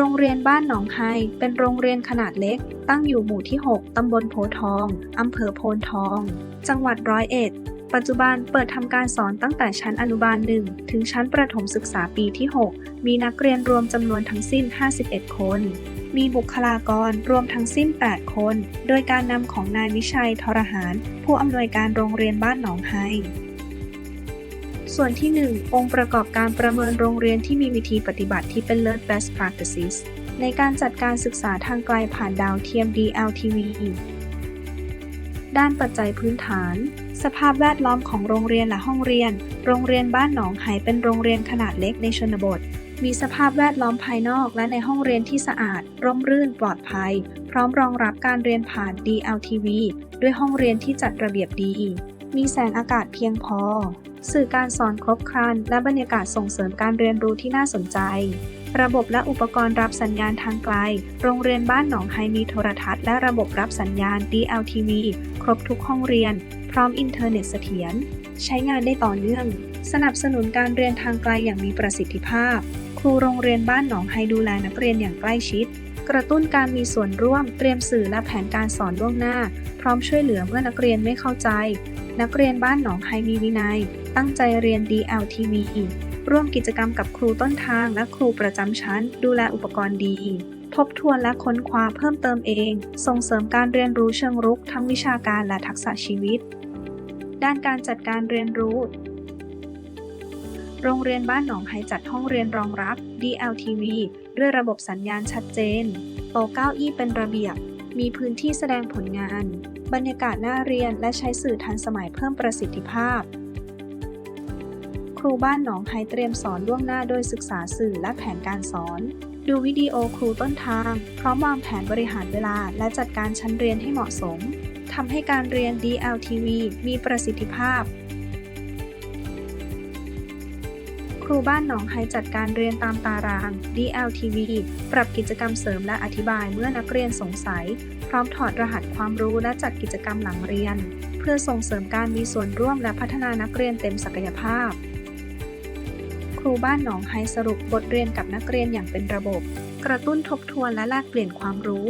รงเรียนบ้านหนองไฮเป็นโรงเรียนขนาดเล็ก ตั้งอยู่หมู่ที่ 6 ตำบลโพทอง อำเภอโพนทอง จังหวัดร้อยเอ็ด ปัจจุบันเปิดทำการสอนตั้งแต่ชั้นอนุบาล1ถึงชั้นประถมศึกษาปีที่ 6 มีนักเรียนรวมจำนวนทั้งสิ้น 51 คน มีบุคลากรรวมทั้งสิ้น 8 คน โดยการนำของนายวิชัยทรหาร ผู้อำนวยการโรงเรียนบ้านหนองไฮ ส่วนที่ 1 องค์ประกอบการประเมินโรงเรียนที่มีวิธีปฏิบัติที่เป็นเลิศ best practices ในการจัดการศึกษาทางไกลผ่านดาวเทียม DLTV ด้านปัจจัยพื้นฐาน สภาพแวดล้อมของโรงเรียนและห้องเรียน โรงเรียนบ้านหนองไฮเป็นโรงเรียนขนาดเล็กในชนบท มีสภาพแวดล้อมภายนอกและในห้องเรียนที่สะอาด ร่มรื่นปลอดภัย พร้อมรองรับการเรียนผ่าน DLTV ด้วยห้องเรียนที่จัดระเบียบดี มีแสงอากาศเพียงพอ สื่อการสอนครบครัน และบรรยากาศส่งเสริมการเรียนรู้ที่น่าสนใจ ระบบและอุปกรณ์รับสัญญาณทางไกล โรงเรียนบ้านหนองไฮมีโทรทัศน์และระบบรับสัญญาณ DLTV ครบทุกห้องเรียน พร้อมอินเทอร์เน็ตเสถียร ใช้งานได้ต่อเนื่อง สนับสนุนการเรียนทางไกลอย่างมีประสิทธิภาพ ครูโรงเรียนบ้านหนองไฮดูแลนักเรียนอย่างใกล้ชิดกระตุ้นการมีส่วนร่วมเตรียมสื่อและแผนการสอนล่วงหน้า พร้อมช่วยเหลือเมื่อนักเรียนไม่เข้าใจ นักเรียนบ้านหนองไฮมีวินัย ตั้งใจเรียน DLTV ร่วมกิจกรรมกับครูต้นทางและครูประจำชั้น ดูแลอุปกรณ์ดีอีก ทบทวนและค้นคว้าเพิ่มเติมเอง ส่งเสริมการเรียนรู้เชิงรุกทั้งวิชาการและทักษะชีวิต ด้านการจัดการเรียนรู้ โรงเรียนบ้านหนองไฮจัดห้องเรียนรองรับ DLTV ด้วยระบบสัญญาณชัดเจน โต๊ะเก้าอี้เป็นระเบียบ มีพื้นที่แสดงผลงาน บรรยากาศน่าเรียนและใช้สื่อทันสมัยเพิ่มประสิทธิภาพ ครูบ้านหนองไฮเตรียมสอนล่วงหน้าโดยศึกษาสื่อและแผนการสอน ดูวิดีโอครูต้นทาง พร้อมวางแผนบริหารเวลา และจัดการชั้นเรียนให้เหมาะสมทำให้การเรียน DLTV มีประสิทธิภาพ ครูบ้านหนองไฮจัดการเรียนตามตาราง DLTV ปรับกิจกรรมเสริมและอธิบายเมื่อนักเรียนสงสัย พร้อมถอดรหัสความรู้และจัดกิจกรรมหลังเรียน เพื่อส่งเสริมการมีส่วนร่วมและพัฒนานักเรียนเต็มศักยภาพ ครูบ้านหนองไฮสรุปบทเรียนกับนักเรียนอย่างเป็นระบบ กระตุ้นทบทวนและแลกเปลี่ยนความรู้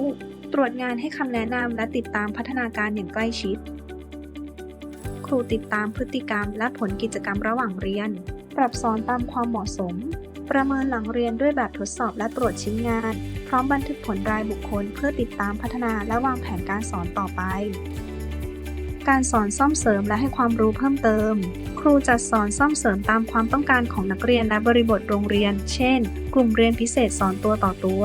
ตรวจงานให้คำแนะนำและติดตามพัฒนาการอย่างใกล้ชิด ครูติดตามพฤติกรรมและผลกิจกรรมระหว่างเรียน ปรับสอนตามความเหมาะสม ประเมินหลังเรียนด้วยแบบทดสอบและตรวจชิ้นงาน พร้อมบันทึกผลรายบุคคล เพื่อติดตามพัฒนาและวางแผนการสอนต่อไป การสอนซ่อมเสริมและให้ความรู้เพิ่มเติม ครูจัดสอนซ่อมเสริมตามความต้องการของนักเรียนและบริบทโรงเรียน เช่น กลุ่มเรียนพิเศษสอนตัวต่อตัว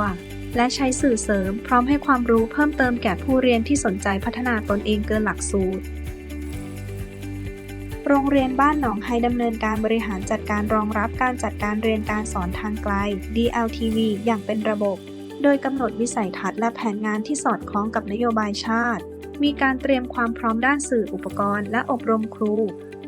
และใช้สื่อเสริม พร้อมให้ความรู้เพิ่มเติมแก่ผู้เรียนที่สนใจพัฒนาตนเองเกินหลักสูตร โรงเรียนบ้านหนองไฮดำเนินการบริหารจัดการรองรับการจัดการเรียนการสอนทางไกล DLTV อย่างเป็นระบบ โดยกำหนดวิสัยทัศน์และแผนงานที่สอดคล้องกับนโยบายชาติ มีการเตรียมความพร้อมด้านสื่ออุปกรณ์ และอบรมครู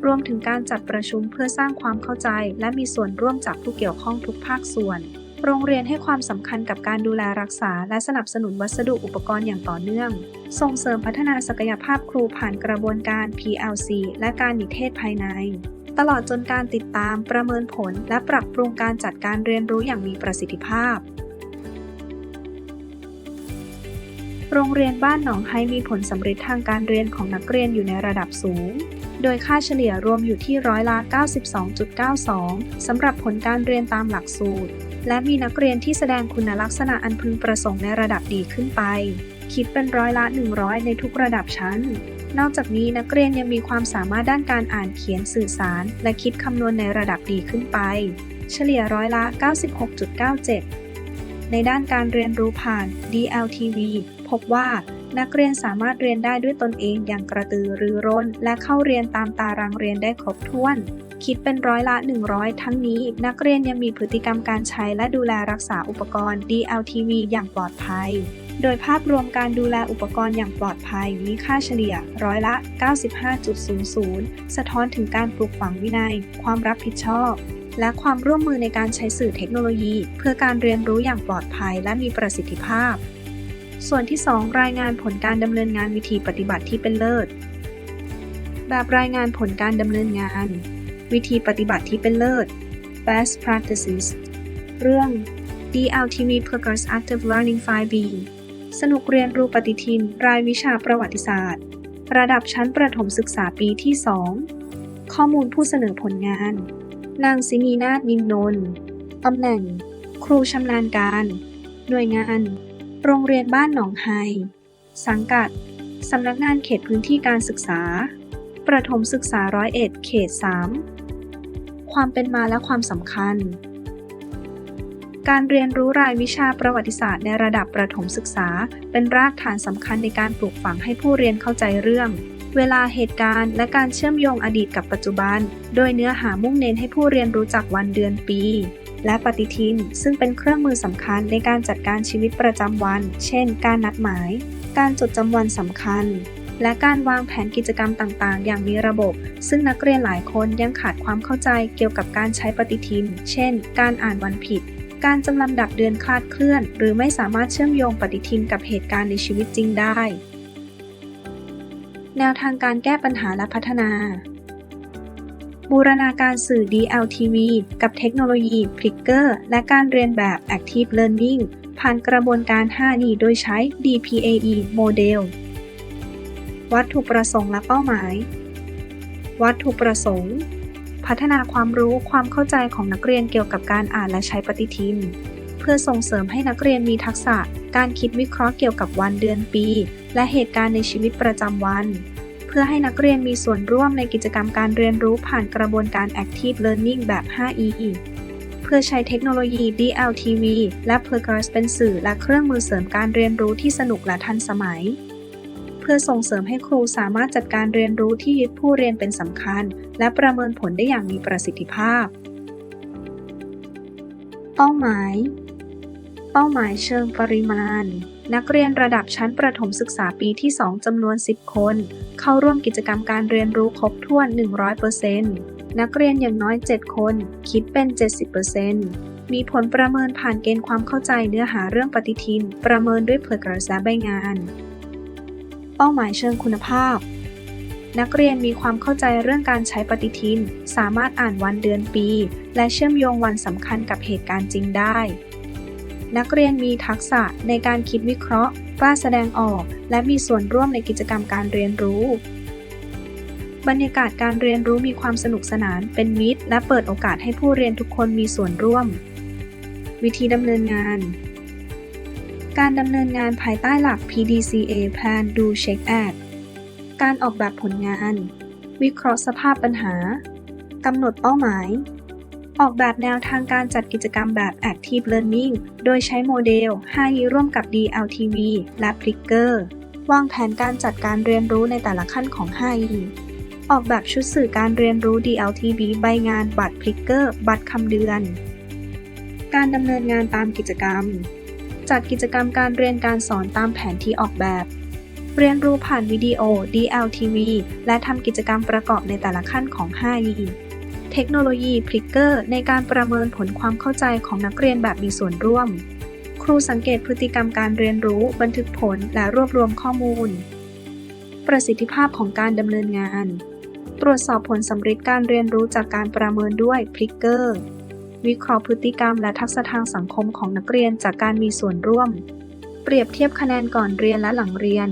รวมถึงการจัดประชุมเพื่อสร้างความเข้าใจ และมีส่วนร่วมจากผู้เกี่ยวข้องทุกภาคส่วน โรงเรียนให้ความสำคัญกับการดูแลรักษา และสนับสนุนวัสดุอุปกรณ์อย่างต่อเนื่อง ส่งเสริมพัฒนาศักยภาพครูผ่านกระบวนการ PLC และการนิเทศภายใน ตลอดจนการติดตามประเมินผล และปรับปรุงการจัดการเรียนรู้อย่างมีประสิทธิภาพโรงเรียนบ้านหนองไฮมีผลสำเร็จทางการเรียนของนักเรียนอยู่ในระดับสูง โดยค่าเฉลี่ยรวมอยู่ที่ร้อยละ 92.92 สำหรับผลการเรียนตามหลักสูตร และมีนักเรียนที่แสดงคุณลักษณะอันพึงประสงค์ในระดับดีขึ้นไป คิดเป็นร้อยละ 100 ในทุกระดับชั้น นอกจากนี้นักเรียนยังมีความสามารถด้านการอ่านเขียนสื่อสาร และคิดคำนวณในระดับดีขึ้นไป เฉลี่ยร้อยละ 96.97 ในด้านการเรียนรู้ผ่าน DLTV พบว่า นักเรียนสามารถเรียนได้ด้วยตนเองอย่างกระตือรือร้น และเข้าเรียนตามตารางเรียนได้ครบถ้วน คิดเป็นร้อยละ 100 ทั้งนี้ นักเรียนยังมีพฤติกรรมการใช้และดูแลรักษาอุปกรณ์ DLTV อย่างปลอดภัย โดยภาพรวมการดูแลอุปกรณ์อย่างปลอดภัยมีค่าเฉลี่ยร้อยละ 95.00 สะท้อนถึงการปลูกฝังวินัย ความรับผิดชอบและความร่วมมือในการใช้สื่อเทคโนโลยี เพื่อการเรียนรู้อย่างปลอดภัยและมีประสิทธิภาพ ส่วนที่ 2 รายงานผลการดำเนินงานวิธีปฏิบัติที่เป็นเลิศ แบบรายงานผลการดำเนินงาน วิธีปฏิบัติที่เป็นเลิศ best practices เรื่อง DLTV Progress Active Learning 5B สนุกเรียนรู้ปฏิทิน รายวิชาประวัติศาสตร์ ระดับชั้นประถมศึกษาปีที่ 2 ข้อมูลผู้เสนอผลงาน นางสินีนาถนินนน์ตำแหน่ง ครูชำนาญการ หน่วยงาน โรงเรียนบ้านหนองไฮ สังกัด สำนักงานเขตพื้นที่การศึกษา ประถมศึกษาร้อยเอ็ดเขต 3 ความเป็นมาและความสำคัญ การเรียนรู้รายวิชาประวัติศาสตร์ในระดับประถมศึกษา เป็นรากฐานสำคัญในการปลูกฝังให้ผู้เรียนเข้าใจเรื่องเวลาเหตุการณ์และการเชื่อมโยงอดีตกับปัจจุบัน โดยเนื้อหามุ่งเน้นให้ผู้เรียนรู้จักวันเดือนปี และปฏิทิน ซึ่งเป็นเครื่องมือสำคัญในการจัดการชีวิตประจำวัน เช่น การนัดหมาย การจดจำวันสำคัญ และการวางแผนกิจกรรมต่างๆ อย่างมีระบบ ซึ่งนักเรียนหลายคนยังขาดความเข้าใจเกี่ยวกับการใช้ปฏิทิน เช่น การอ่านวันผิด การจำลำดับเดือนคลาดเคลื่อน หรือไม่สามารถเชื่อมโยงปฏิทินกับเหตุการณ์ในชีวิตจริงได้ แนวทางการแก้ปัญหาและพัฒนา บูรณาการสื่อ DLTV กับเทคโนโลยี p l i c k e r และการเรียนแบบ Active Learning ผ่านกระบวนการ 5D โดยใช้ DPAE โมเดล วัตถุประสงค์และเป้าหมาย วัตถุประสงค์ พัฒนาความรู้ความเข้าใจของนักเรียนเกี่ยวกับการอ่านและใช้ปฏิทิน เพื่อส่งเสริมให้นักเรียนมีทักษะ การคิดวิเคราะห์เกี่ยวกับวันเดือนปี และเหตุการณ์ในชีวิตประจำวัน เพื่อให้นักเรียนมีส่วนร่วมในกิจกรรมการเรียนรู้ผ่านกระบวนการ Active Learning แบบ 5E เพื่อใช้เทคโนโลยี DLTV และ Progress เป็นสื่อและเครื่องมือเสริมการเรียนรู้ที่สนุกและทันสมัย เพื่อส่งเสริมให้ครูสามารถจัดการเรียนรู้ที่ยึดผู้เรียนเป็นสำคัญ และประเมินผลได้อย่างมีประสิทธิภาพ เป้าหมาย เป้าหมายเชิงปริมาณ นักเรียนระดับชั้นประถมศึกษาปีที่ 2 จำนวน 10 คน เข้าร่วมกิจกรรมการเรียนรู้ครบถ้วน 100%นักเรียนอย่างน้อย 7 คน คิดเป็น 70%มีผลประเมินผ่านเกณฑ์ความเข้าใจเนื้อหาเรื่องปฏิทิน ประเมินด้วยเผยกระแสใบงาน เป้าหมายเชิงคุณภาพ นักเรียนมีความเข้าใจเรื่องการใช้ปฏิทิน สามารถอ่านวันเดือนปี และเชื่อมโยงวันสำคัญกับเหตุการณ์จริงได้ นักเรียนมีทักษะในการคิดวิเคราะห์ กล้าแสดงออก และมีส่วนร่วมในกิจกรรมการเรียนรู้ บรรยากาศการเรียนรู้มีความสนุกสนาน เป็นมิตร และเปิดโอกาสให้ผู้เรียนทุกคนมีส่วนร่วม วิธีดำเนินงาน การดำเนินงานภายใต้หลัก PDCA Plan Do Check Act การออกแบบผลงาน วิเคราะห์สภาพปัญหากำหนดเป้าหมาย ออกแบบแนวทางการจัดกิจกรรมแบบ Active Learning โดยใช้โมเดล 5E ร่วมกับ DLTV และ p l i c k e r วางแผนการจัดการเรียนรู้ในแต่ละขั้นของ 5E ออกแบบชุดสื่อการเรียนรู้ DLTV ใบงานบัตร p l i c k e r บัตรคำเดือน การดำเนินงานตามกิจกรรม จัดกิจกรรมการเรียนการสอนตามแผนที่ออกแบบเรียนรู้ผ่านวิดีโอ DLTV และทำกิจกรรมประกอบในแต่ละขั้นของ 5E เทคโนโลยี p l i c k e r ในการประเมินผลความเข้าใจของนักเรียนแบบมีส่วนร่วม ครูสังเกตพฤติกรรมการเรียนรู้ บันทึกผลและรวบรวมข้อมูล ประสิทธิภาพของการดำเนินงาน ตรวจสอบผลสำฤทธิ์การเรียนรู้จากการประเมินด้วย p l i c k e r วิเคราะห์พฤติกรรมและทักษะทางสังคมของนักเรียนจากการมีส่วนร่วม เปรียบเทียบคะแนนก่อนเรียนและหลังเรียน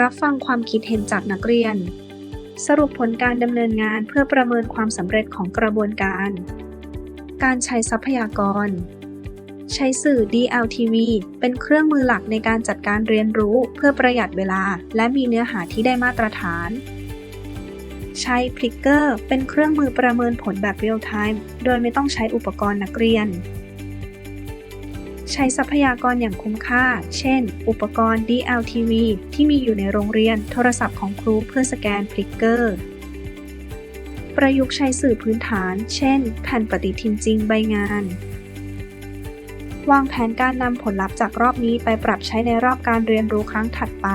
รับฟังความคิดเห็นจากนักเรียน สรุปผลการดำเนินงานเพื่อประเมินความสำเร็จของกระบวนการ การใช้ทรัพยากร ใช้สื่อ DLTV เป็นเครื่องมือหลักในการจัดการเรียนรู้เพื่อประหยัดเวลา และมีเนื้อหาที่ได้มาตรฐาน ใช้ p l i c k e r เป็นเครื่องมือประเมินผลแบบเรียลไทม์โดยไม่ต้องใช้อุปกรณ์นักเรียน ใช้ทรัพยากรอย่างคุ้มค่า เช่น อุปกรณ์ DLTV ที่มีอยู่ในโรงเรียน โทรศัพท์ของครูเพื่อสแกน p l i c k e r ประยุกต์ใช้สื่อพื้นฐาน เช่น แผ่นปฏิทินจริงใบงาน วางแผนการนำผลลัพธ์จากรอบนี้ไปปรับใช้ในรอบการเรียนรู้ครั้งถัดไป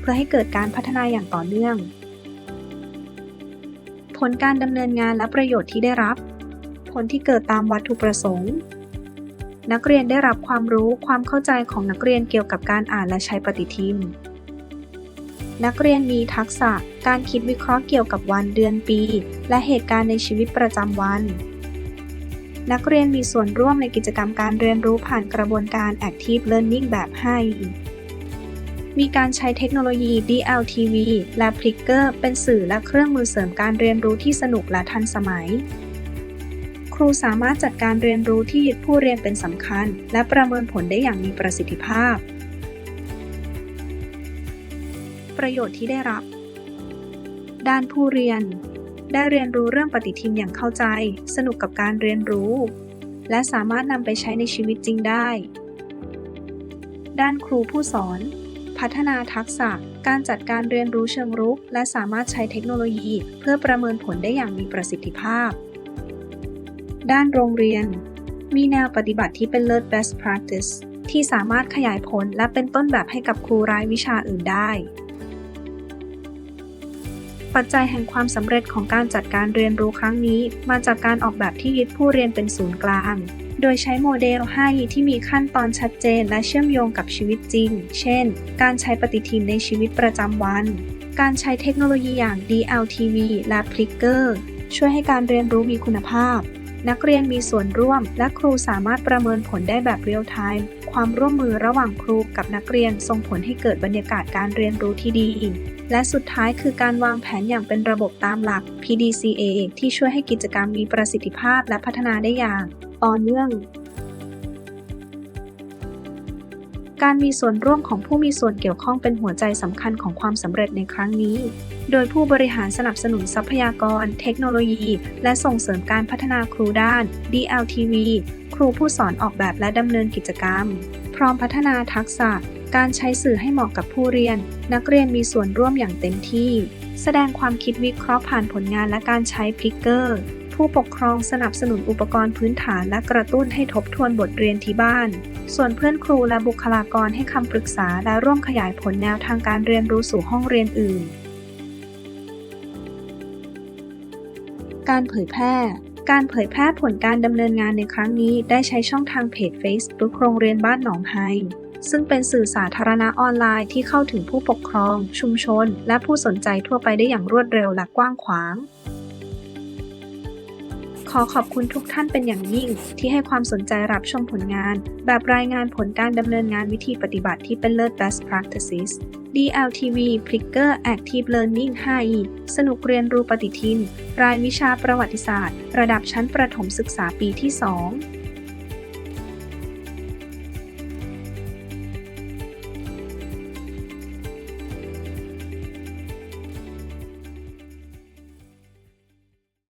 เพื่อให้เกิดการพัฒนาอย่างต่อเนื่อง ผลการดำเนินงานและประโยชน์ที่ได้รับ ผลที่เกิดตามวัตถุประสงค์ นักเรียนได้รับความรู้ความเข้าใจของนักเรียนเกี่ยวกับการอ่านและใช้ปฏิทิน นักเรียนมีทักษะการคิดวิเคราะห์เกี่ยวกับวันเดือนปี และเหตุการณ์ในชีวิตประจำวัน นักเรียนมีส่วนร่วมในกิจกรรมการเรียนรู้ผ่านกระบวนการ Active Learning แบบให้ มีการใช้เทคโนโลยี DLTV และ Plickr เป็นสื่อและเครื่องมือเสริมการเรียนรู้ที่สนุกและทันสมัย ครูสามารถจัดการเรียนรู้ที่ยึดผู้เรียนเป็นสำคัญ และประเมินผลได้อย่างมีประสิทธิภาพ ประโยชน์ที่ได้รับ ด้านผู้เรียน ได้เรียนรู้เรื่องปฏิทินอย่างเข้าใจ สนุกกับการเรียนรู้ และสามารถนำไปใช้ในชีวิตจริงได้ ด้านครูผู้สอน พัฒนาทักษะการจัดการเรียนรู้เชิงรุก และสามารถใช้เทคโนโลยี เพื่อประเมินผลได้อย่างมีประสิทธิภาพ ด้านโรงเรียน มีแนวปฏิบัติที่เป็นเลิศ best practice ที่สามารถขยายผลและเป็นต้นแบบให้กับครูรายวิชาอื่นได้ ปัจจัยแห่งความสำเร็จของการจัดการเรียนรู้ครั้งนี้ มาจากการออกแบบที่ยึดผู้เรียนเป็นศูนย์กลาง โดยใช้โมเดล5ที่มีขั้นตอนชัดเจนและเชื่อมโยงกับชีวิตจริง เช่น การใช้ปฏิทินในชีวิตประจำวัน การใช้เทคโนโลยีอย่าง DLTV และ Plickr ช่วยให้การเรียนรู้มีคุณภาพ นักเรียนมีส่วนร่วม และครูสามารถประเมินผลได้แบบเรียลไทม์ความร่วมมือระหว่างครูกับนักเรียนส่งผลให้เกิดบรรยากาศการเรียนรู้ที่ดีอีกและสุดท้ายคือการวางแผนอย่างเป็นระบบตามหลัก PDCA ที่ช่วยให้กิจกรรมมีประสิทธิภาพและพัฒนาได้อย่าง ต่อเนื่อง การมีส่วนร่วมของผู้มีส่วนเกี่ยวข้องเป็นหัวใจสำคัญของความสำเร็จในครั้งนี้ โดยผู้บริหารสนับสนุนทรัพยากร เทคโนโลยี และส่งเสริมการพัฒนาครูด้าน DLTV ครูผู้สอนออกแบบและดำเนินกิจกรรม พร้อมพัฒนาทักษะ การใช้สื่อให้เหมาะกับผู้เรียน นักเรียนมีส่วนร่วมอย่างเต็มที่ แสดงความคิดวิเคราะห์ผ่านผลงานและการใช้พลิกเกอร์ ผู้ปกครองสนับสนุนอุปกรณ์พื้นฐานและกระตุ้นให้ทบทวนบทเรียนที่บ้าน ส่วนเพื่อนครูและบุคลากรให้คำปรึกษาและร่วมขยายผลแนวทางการเรียนรู้สู่ห้องเรียนอื่น การเผยแพร่การเผยแพร่ผลการดำเนินงานในครั้งนี้ได้ใช้ช่องทางเพจ Facebook โรงเรียนบ้านหนองไฮซึ่งเป็นสื่อสาธารณะออนไลน์ที่เข้าถึงผู้ปกครอง ชุมชน และผู้สนใจทั่วไปได้อย่างรวดเร็วและกว้างขวาง อขอบคุณทุกท่านเป็นอย่างยิ่ง ที่ให้ความสนใจรับชมผลงาน แบบรายงานผลการดำเนินงานวิธีปฏิบัติที่เป็นเลิศ best practices DLTV Plicker Active Learning 5e สนุกเรียนรู้ปฏิทิน รายวิชาประวัติศาสตร์ ระดับชั้นประถมศึกษาปีที่ 2